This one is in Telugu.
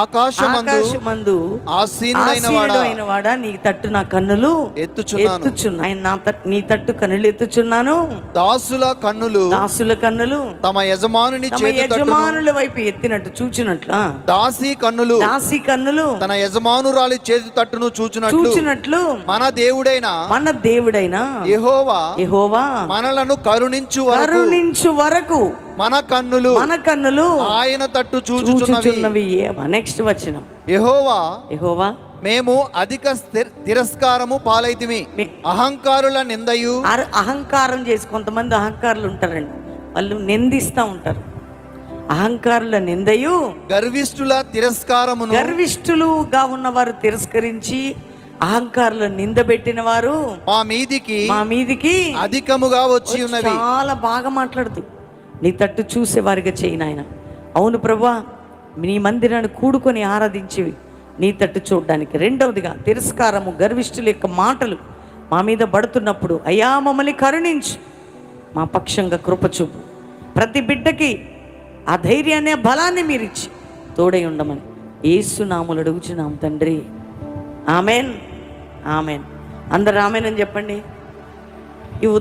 ఆకాశమందు ఆసీనుడైన వాడా నీ తట్టు నా కన్నులు ఎత్తుచున్నాను. ఎత్తుచున్నా ఆయన నా తట్టు నీ తట్టు కన్నులు ఎత్తుచున్నాను. దాసుల కన్నులు దాసుల కన్నులు తమ యజమానుని యజమానుల వైపు ఎత్తినట్టు చూచినట్ల? దాసి కన్నులు దాసి కన్నులు తన యజమానురాలి చేతి తట్టును చూచునట్లు చూచినట్లు మన దేవుడైన మన దేవుడైన యెహోవా యెహోవా మనలను కరుణించు కరుణించు వరకు మన కన్నులు మన కన్నులు ఆయన తట్టు చూచుచున్నవి. నెక్స్ట్ వచనం. యెహోవా యెహోవా మేము అధిక తిరస్కారము పాలైతిమి. అహంకారుల నిందయు. అహంకారం చేసి కొంతమంది అహంకారులు ఉంటారండి. వాళ్ళు నిందిస్తూ ఉంటారు. అహంకారుల నిందయు గర్విష్ఠుల తిరస్కారమును. గర్విష్ఠులుగా ఉన్నవారు తిరస్కరించి అహంకారుల నిందబెట్టిన వారు మా మీదికి మా మీదికి అధికముగా వచ్చి ఉన్నవి. చాలా బాగా మాట్లాడుతూ నీ తట్టు చూసేవారిగా చేయి నాయన. అవును ప్రభా నీ మందిరాన్ని కూడుకొని ఆరాధించి నీ తట్టు చూడడానికి. రెండవదిగా తిరస్కారము గర్విష్ఠుల యొక్క మాటలు మా మీద పడుతున్నప్పుడు అయ్యా మమ్మల్ని కరుణించు. మా పక్షంగా కృపచూపు ప్రతి బిడ్డకి ఆ ధైర్యాన్ని ఆ బలాన్ని మీరిచ్చి తోడై ఉండమని ఏసునాములు అడుగుచున్నాం తండ్రి. ఆమెన్. ఆమెన్. అందరు ఆమెనని చెప్పండి. ఈ ఉదయం